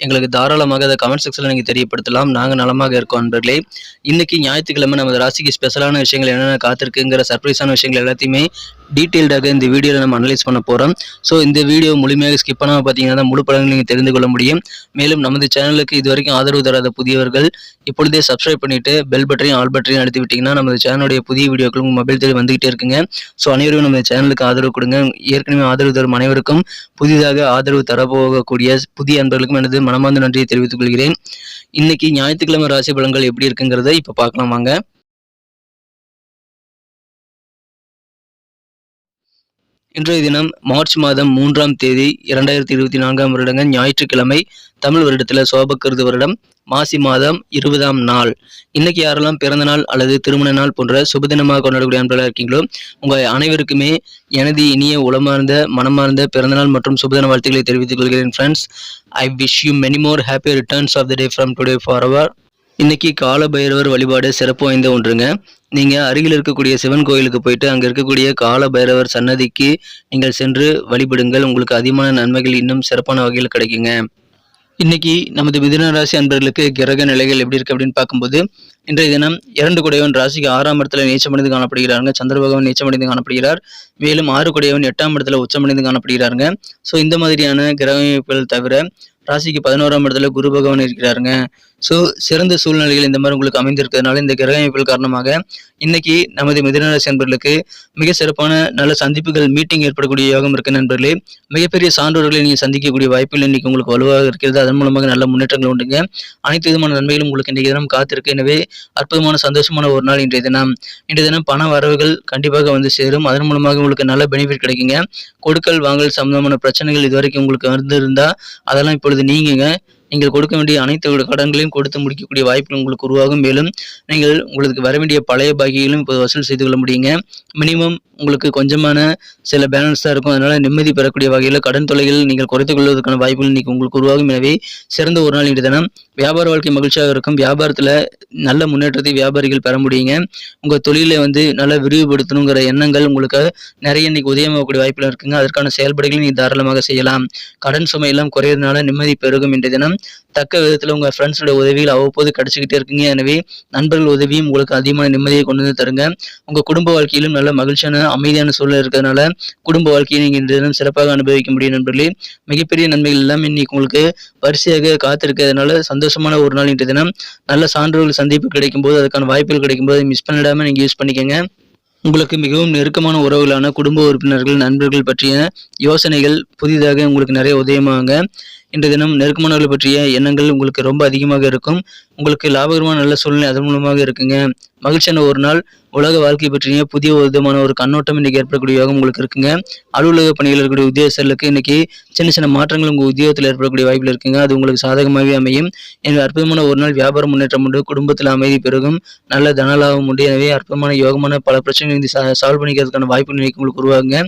எங்களுக்கு தாராளமாக அதை கமெண்ட் செக்ஷனில் நீங்கள் தெரியப்படுத்தலாம். நாங்கள் நலமாக இருக்கோம் நண்பர்களே. இன்றைக்கி ஞாயிற்றுக்கிழமை நமது ராசிக்கு ஸ்பெஷலான விஷயங்கள் என்னென்ன காத்திருக்குங்கிற சர்ப்ரைஸான விஷயங்கள் எல்லாத்தையுமே டீட்டெயில்டாக இந்த வீடியோவில் நம்ம அனலைஸ் பண்ண போகிறோம் ஸோ இந்த வீடியோ முழுமையாக ஸ்கிப் பண்ணாமல் பார்த்தீங்கன்னா தான் முழு படங்கள் நீங்கள் தெரிந்து கொள்ள முடியும். மேலும் நமது சேனலுக்கு இது வரைக்கும் ஆதரவு தராத புதியவர்கள் இப்பொழுதே சப்ஸ்கிரைப் பண்ணிவிட்டு பெல் பட்டனையும் ஆல் பட்டனையும் அழுத்தி விட்டிங்கன்னா நமது சேனலுடைய புதிய வீடியோக்கள் உங்கள் மொபைல் தேடி வந்துகிட்டே இருக்குங்க. ஸோ அனைவரும் நமது சேனலுக்கு ஆதரவு கொடுங்க. ஏற்கனவே ஆதரவு தரும் அனைவருக்கும் புதிதாக ஆதரவு தரப்போகக்கூடிய புதிய அன்பர்களுக்கும் எனது மனமார்ந்த நன்றியை தெரிவித்துக் கொள்கிறேன். இன்னைக்கு ஞாயிற்றுக்கிழமை ராசி பலன்கள் எப்படி இருக்குங்கிறத இப்போ பார்க்கலாம் வாங்க. இன்றைய தினம் மார்ச் மாதம் மூன்றாம் தேதி இரண்டாயிரத்தி இருபத்தி நான்காம் வருடங்க ஞாயிற்றுக்கிழமை தமிழ் வருடத்தில் சோபக்கிருது வருடம். மாசி மாதம் இருபதாம் நாள். இன்னைக்கு யாரெல்லாம் பிறந்த நாள் அல்லது திருமண நாள் போன்ற சுபதினமாக கொண்டாடக்கூடிய அன்பர்களாக இருக்கீங்களோ உங்கள் அனைவருக்குமே எனது இனிய உளமார்ந்த மனமார்ந்த பிறந்தநாள் மற்றும் சுபதின வாழ்த்துக்களை தெரிவித்துக் கொள்கிறேன் friends I wish you many more happy returns of the day from today for our இன்னைக்கு கால பைரவர் வழிபாடு சிறப்பு வாய்ந்த ஒன்றுங்க. நீங்கள் அருகில் இருக்கக்கூடிய சிவன் கோயிலுக்கு போயிட்டு அங்கே இருக்கக்கூடிய கால பைரவர் சன்னதிக்கு நீங்கள் சென்று வழிபடுங்கள். உங்களுக்கு அதிகமான நன்மைகள் இன்னும் சிறப்பான வகையில் கிடைக்குங்க. இன்னைக்கு நமது மிதுன ராசி அன்பர்களுக்கு கிரக நிலைகள் எப்படி இருக்கு அப்படின்னு பார்க்கும்போது இன்றைய தினம் இரண்டு குடையவன் ராசிக்கு ஆறாம் இடத்துல நீச்சமடைந்து காணப்படுகிறாருங்க. சந்திர பகவான் நீச்சமடைந்து காணப்படுகிறார். மேலும் ஆறு குடையவன் எட்டாம் இடத்துல உச்சமடைந்து காணப்படுகிறாருங்க. ஸோ இந்த மாதிரியான கிரக அமைப்புகள் தவிர ராசிக்கு பதினோராம் இடத்துல குரு பகவான் இருக்கிறாருங்க. ஸோ சிறந்த சூழ்நிலைகள் இந்த மாதிரி உங்களுக்கு அமைந்திருக்கிறதுனால இந்த கிரக அமைப்புகள் காரணமாக இன்னைக்கு நமது மிதனராசி நண்பர்களுக்கு மிக சிறப்பான நல்ல சந்திப்புகள் மீட்டிங் ஏற்படக்கூடிய யோகம் இருக்கு நண்பர்களே. மிகப்பெரிய சான்றோர்களை நீங்கள் சந்திக்கக்கூடிய வாய்ப்புகள் இன்னைக்கு உங்களுக்கு வலுவாக இருக்கிறது. அதன் மூலமாக நல்ல முன்னேற்றங்கள் உண்டுங்க. அனைத்து விதமான நன்மைகளும் உங்களுக்கு இன்றைய தினம் காத்திருக்கு. எனவே அற்புதமான சந்தோஷமான ஒரு நாள் இன்றைய தினம். இன்றைய தினம் பண வரவுகள் கண்டிப்பாக வந்து சேரும். அதன் மூலமாக உங்களுக்கு நல்ல பெனிஃபிட் கிடைக்குங்க. கொடுக்கல் வாங்கல் சம்பந்தமான பிரச்சனைகள் இதுவரைக்கும் உங்களுக்கு வந்திருந்தா அதெல்லாம் இப்பொழுது நீங்குங்க. நீங்கள் கொடுக்க வேண்டிய அனைத்து கடன்களையும் கொடுத்து முடிக்கக்கூடிய வாய்ப்புகள் உங்களுக்கு உருவாகும். மேலும் நீங்கள் உங்களுக்கு வர வேண்டிய பழைய பாக்கிகளும் இப்போ வசூல் செய்து கொள்ள முடியுங்க. மினிமம் உங்களுக்கு கொஞ்சமான சில பேலன்ஸ் தான் இருக்கும். அதனால் நிம்மதி பெறக்கூடிய வகையில் கடன் தொலைகள் நீங்கள் குறைத்துக் கொள்வதற்கான வாய்ப்புகள் இன்றைக்கி உங்களுக்கு உருவாகும். எனவே சிறந்த ஒரு நாள் இன்று தினம். வியாபார வாழ்க்கை மகிழ்ச்சியாக இருக்கும். வியாபாரத்தில் நல்ல முன்னேற்றத்தை வியாபாரிகள் பெற முடியுங்க. உங்கள் தொழிலை வந்து நல்லா விரிவுபடுத்தணுங்கிற எண்ணங்கள் உங்களுக்கு நிறைய இன்னைக்கு உதயமாகக்கூடிய வாய்ப்புகள் இருக்குங்க. அதற்கான செயல்பாடுகளை நீங்கள் தாராளமாக செய்யலாம். கடன் சுமையெல்லாம் குறையிறதுனால நிம்மதி பெருகும் இன்றைய தினம். தக்க விதத்தில் உங்கள் ஃப்ரெண்ட்ஸோட உதவிகள் அவ்வப்போது கிடச்சிக்கிட்டே இருக்குங்க. எனவே நண்பர்கள் உதவியும் உங்களுக்கு அதிகமான நிம்மதியை கொண்டு வந்து தருங்க. உங்கள் குடும்ப வாழ்க்கையிலும் நல்ல மகிழ்ச்சியான அமைதியான சூழல் இருக்கிறதுனால குடும்ப வாழ்க்கையை நீங்கள் இந்த தினம் சிறப்பாக அனுபவிக்க முடியும் நண்பர்களே. மிகப்பெரிய நன்மைகள் எல்லாம் இன்னைக்கு உங்களுக்கு வரிசையாக காத்திருக்கிறதுனால சந்தோஷமான ஒரு நாள் இன்றைய தினம். நல்ல சான்றுகள் சந்திப்பு கிடைக்கும் போது அதுக்கான வாய்ப்புகள் கிடைக்கும் போது மிஸ் பண்ணிடாமல் நீங்கள் யூஸ் பண்ணிக்கோங்க. உங்களுக்கு மிகவும் நெருக்கமான உறவுகளான குடும்ப உறுப்பினர்கள் நண்பர்கள் பற்றிய யோசனைகள் புதிதாக உங்களுக்கு நிறைய உதயமாகுங்க. இன்றைய தினம் நெருக்கமானவர்கள் பற்றிய எண்ணங்கள் உங்களுக்கு ரொம்ப அதிகமாக இருக்கும். உங்களுக்கு லாபகரமான நல்ல சூழ்நிலை அதன் மூலமாக இருக்குங்க. மகிழ்ச்சியான ஒரு நாள் உலக வாழ்க்கை பற்றிய புதிய ஒரு விதமான ஒரு கண்ணோட்டம் இன்றைக்கி ஏற்படக்கூடிய யோகம் உங்களுக்கு இருக்குங்க. அலுவலக பணிகள் இருக்கக்கூடிய உத்தியோகஸ்தர்களுக்கு இன்றைக்கி சின்ன சின்ன மாற்றங்கள் உங்கள் உத்தியோகத்தில் ஏற்படக்கூடிய வாய்ப்பில் இருக்குங்க. அது உங்களுக்கு சாதகமாகவே அமையும். எனவே அற்புதமான ஒரு நாள் வியாபார முன்னேற்றம் உண்டு குடும்பத்தில் அமைதி பெருகும் நல்ல தனலாபம் உண்டு. எனவே அற்புதமான யோகமான பல பிரச்சனைகள் சால்வ் பண்ணிக்கிறதுக்கான வாய்ப்பு இன்னைக்கு உங்களுக்கு உருவாகுங்க.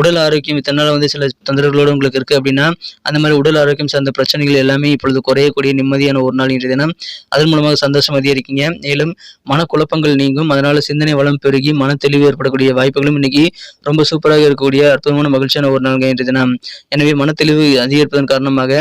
உடல் ஆரோக்கியம் இத்தனால் வந்து சில தொந்தரவுகளோடு உங்களுக்கு இருக்குது அப்படின்னா அந்த மாதிரி உடல் ஆரோக்கியம் சார்ந்த பிரச்சனைகள் எல்லாமே இப்பொழுது குறையக்கூடிய நிம்மதியான ஒரு நாள் இன்றைய தினம். அதன் மூலமாக சந்தோஷம் அதிகரிக்கீங்க. மேலும் மனக்குழப்பங்கள் நீங்கும். அதனால சிந்தனை வளம் பெருகி மன தெளிவு ஏற்படக்கூடிய வாய்ப்புகளும் இன்னைக்கு ரொம்ப சூப்பராக இருக்கக்கூடிய அற்புதமான மகிழ்ச்சியான ஒரு நாள் இன்றைய தினம். எனவே தெளிவு அதிகரிப்பதன் காரணமாக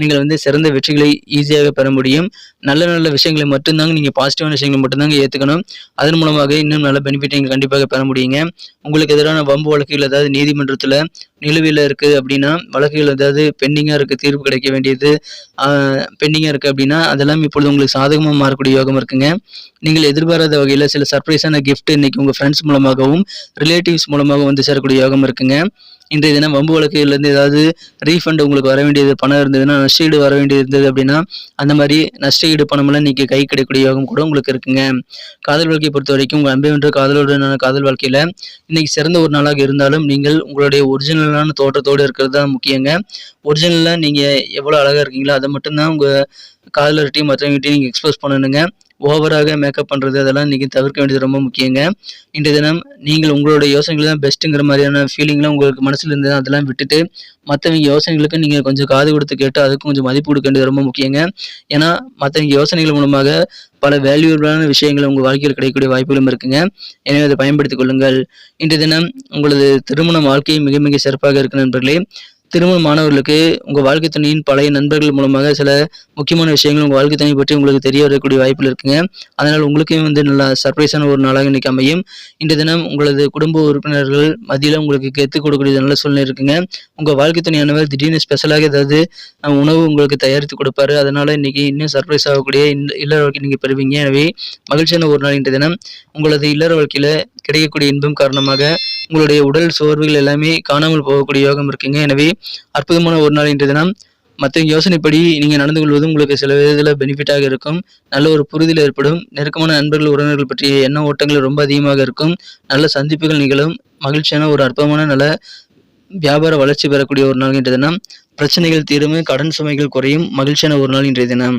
நீங்கள் வந்து சிறந்த வெற்றிகளை ஈஸியாக பெற முடியும். நல்ல நல்ல விஷயங்களை மட்டும்தாங்க நீங்கள் பாசிட்டிவான விஷயங்களை மட்டும்தாங்க ஏற்றுக்கணும் அதன் மூலமாக இன்னும் நல்ல பெனிஃபிட் நீங்கள் கண்டிப்பாக பெற முடியுங்க. உங்களுக்கு எதிரான வம்பு வழக்குகள் ஏதாவது நீதிமன்றத்தில் நிலுவையில் இருக்குது அப்படின்னா வழக்குகள் ஏதாவது பெண்டிங்காக இருக்குது தீர்ப்பு கிடைக்க வேண்டியது பெண்டிங்காக இருக்குது அப்படின்னா அதெல்லாம் இப்பொழுது உங்களுக்கு சாதகமாக மாறக்கூடிய யோகம் இருக்குங்க. நீங்கள் எதிர்பாராத வகையில் சில சர்ப்ரைஸான கிஃப்ட் இன்னைக்கு உங்கள் ஃப்ரெண்ட்ஸ் மூலமாகவும் ரிலேட்டிவ்ஸ் மூலமாகவும் வந்து சேரக்கூடிய யோகம் இருக்குங்க. இன்றைய தினம் வம்பு வழக்குகள்லேருந்து ஏதாவது ரீஃபண்ட் உங்களுக்கு வர வேண்டியது பணம் இருந்ததுன்னா நஷ்டஈடு வர வேண்டியது இருந்தது அப்படின்னா அந்த மாதிரி நஷ்டஈடு பணமெல்லாம் நீங்கள் கை கிடைக்கக்கூடிய யோகம் கூட உங்களுக்கு இருக்குங்க. காதல் வாழ்க்கையை பொறுத்த வரைக்கும் உங்கள் அன்பை வென்ற காதலுடனான காதல் வாழ்க்கையில் இன்றைக்கி சிறந்த ஒரு நாளாக இருந்தாலும் நீங்கள் உங்களுடைய ஒரிஜினலான தோற்றத்தோடு இருக்கிறது தான் முக்கியங்க. ஒரிஜினலாக நீங்கள் எவ்வளோ அழகாக இருக்கீங்களோ அதை மட்டும்தான் உங்கள் காதலர்கிட்டையும் மற்றவங்ககிட்டையும் நீங்கள் எக்ஸ்போஸ் பண்ணணுங்க. ஓவராக மேக்கப் பண்ணுறது அதெல்லாம் இன்றைக்கி தவிர்க்க வேண்டியது ரொம்ப முக்கியங்க. இன்றைய தினம் நீங்கள் உங்களோட யோசனைகள் தான் பெஸ்ட்டுங்கிற மாதிரியான ஃபீலிங்லாம் உங்களுக்கு மனசில் இருந்தது அதெல்லாம் விட்டுட்டு மற்றவங்க யோசனைகளுக்கு நீங்கள் கொஞ்சம் காது கொடுத்து கேட்டு அதுக்கும் கொஞ்சம் மதிப்பு கொடுக்க வேண்டியது ரொம்ப முக்கியங்க. ஏன்னா மற்றவங்க யோசனைகள் மூலமாக பல வேல்யூபிளான விஷயங்கள் உங்கள் வாழ்க்கையில் கிடைக்கக்கூடிய வாய்ப்புகளும் இருக்குங்க. எனவே அதை பயன்படுத்திக் கொள்ளுங்கள். இன்றைய தினம் உங்களது திருமண வாழ்க்கை மிக மிக சிறப்பாக இருக்கு நண்பர்களே. திருமண மாணவர்களுக்கு உங்கள் வாழ்க்கை துணையின் பழைய நண்பர்கள் மூலமாக சில முக்கியமான விஷயங்கள் உங்கள் வாழ்க்கை துணை பற்றி உங்களுக்கு தெரிய வரக்கூடிய வாய்ப்பில் இருக்குங்க. அதனால் உங்களுக்கும் வந்து நல்லா சர்ப்ரைஸான ஒரு நாளாக இன்னைக்கு அமையும். இன்றைய தினம் உங்களது குடும்ப உறுப்பினர்கள் மத்தியில் உங்களுக்கு கெத்து கொடுக்கக்கூடிய நல்ல சூழ்நிலை இருக்குங்க. உங்கள் வாழ்க்கை துணையானவர் திடீர்னு ஸ்பெஷலாக ஏதாவது உணவு உங்களுக்கு தயாரித்து கொடுப்பாரு. அதனால் இன்றைக்கி இன்னும் சர்ப்ரைஸ் ஆகக்கூடிய இல்லற வாழ்க்கை நீங்கள் பெறுவீங்க. எனவே மகிழ்ச்சியான ஒரு நாள் இன்றைய தினம். உங்களது இல்லற வாழ்க்கையில் கிடைக்கக்கூடிய இன்பம் காரணமாக உங்களுடைய உடல் சோர்வுகள் எல்லாமே காணாமல் போகக்கூடிய யோகம் இருக்குங்க. எனவே அற்புதமான ஒரு நாள் இன்றைய தினம். மற்ற யோசனைப்படி நீங்கள் நடந்து கொள்வது உங்களுக்கு சில விதத்தில் பெனிஃபிட்டாக இருக்கும். நல்ல ஒரு புரிதல் ஏற்படும். நெருக்கமான நண்பர்கள் உறவினர்கள் பற்றிய எண்ண ஓட்டங்கள் ரொம்ப அதிகமாக இருக்கும். நல்ல சந்திப்புகள் நிகழும். மகிழ்ச்சியான ஒரு அற்புதமான நல்ல வியாபார வளர்ச்சி பெறக்கூடிய ஒரு நாள் இன்றைய தினம். பிரச்சனைகள் தீரும் கடன் சுமைகள் குறையும். மகிழ்ச்சியான ஒரு நாள் இன்றைய தினம்.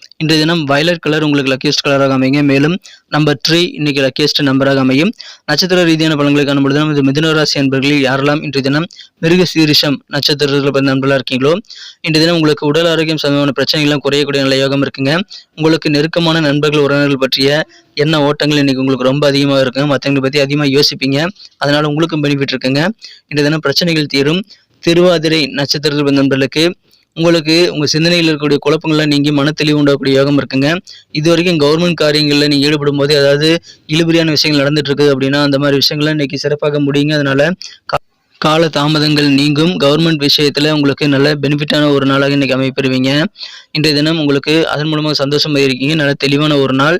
இன்றைய தினம் வயலட் கலர் உங்களுக்கு லக்கியஸ்ட் கலராக அமைங்க மேலும் நம்பர் த்ரீ இன்னைக்கு லக்கியஸ்ட் நம்பராக அமையும். நட்சத்திர ரீதியான பலன்களை காணும்பொழுது நமது மிதுன ராசி அன்பர்களில் யாரெல்லாம் இன்றைய தினம் மிருக சீரிஷம் நட்சத்திரத்தில் பிறந்த நண்பர்களாக இருக்கீங்களோ இன்றைய தினம் உங்களுக்கு உடல் ஆரோக்கியம் சம்பந்தமான பிரச்சனைகள்லாம் குறையக்கூடிய நல்ல யோகம் இருக்குங்க. உங்களுக்கு நெருக்கமான நண்பர்கள் உறவினர்கள் பற்றிய என்ன ஓட்டங்கள் இன்னைக்கு உங்களுக்கு ரொம்ப அதிகமாக இருக்குங்க. மற்றவங்களை பற்றி அதிகமாக யோசிப்பீங்க. அதனால உங்களுக்கும் பெனிஃபிட் இருக்குங்க. இன்றைய தினம் பிரச்சனைகள் தீரும். திருவாதிரை நட்சத்திரத்தில் பிறந்த நண்பர்களுக்கு உங்களுக்கு உங்கள் சிந்தனையில் இருக்கக்கூடிய குழப்பங்கள்லாம் நீங்கள் மன தெளிவு உண்டாகக்கூடிய யோகம் இருக்குங்க. இது வரைக்கும் கவர்மெண்ட் காரியங்களில் நீங்கள் ஈடுபடும் போது அதாவது இழுபறியான விஷயங்கள் நடந்துட்டு இருக்குது அப்படின்னா அந்த மாதிரி விஷயங்கள்லாம் இன்றைக்கி சிறப்பாக முடியுங்க. அதனால் கால தாமதங்கள் நீங்கும். கவர்மெண்ட் விஷயத்தில் உங்களுக்கு நல்ல பெனிஃபிட்டான ஒரு நாளாக இன்றைக்கி அமைப்பெறுவீங்க இன்றைய தினம் உங்களுக்கு அதன் மூலமாக சந்தோஷமாக இருக்கீங்க. நல்ல தெளிவான ஒரு நாள்.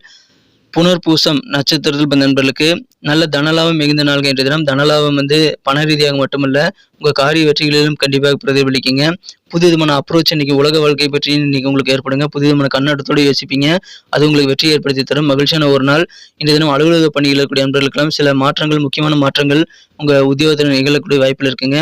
புனர்பூசம் நட்சத்திரத்தில் பிறந்த நண்பர்களுக்கு நல்ல தனலாபம் மிகுந்த நாள்கள் இன்றைய தினம். தனலாபம் வந்து பண ரீதியாக மட்டுமல்ல உங்கள் காரிய வெற்றிகளிலும் கண்டிப்பாக பிரதிபலிக்குங்க. புது விதமான அப்ரோச் இன்னைக்கு உலக வாழ்க்கை பற்றி இன்னைக்கு உங்களுக்கு ஏற்படுங்க. புது விதமான கண்ணாட்டத்தோடு யோசிப்பீங்க. அது உங்களுக்கு வெற்றி ஏற்படுத்தி தரும். மகிழ்ச்சியான ஒரு நாள். இன்றைய தினம் அலுவலக பணியில் இருக்கக்கூடிய நண்பர்களுக்கெல்லாம் சில மாற்றங்கள் முக்கியமான மாற்றங்கள் உங்கள் உத்தியோகத்தில் நிகழக்கூடிய வாய்ப்பில் இருக்குங்க.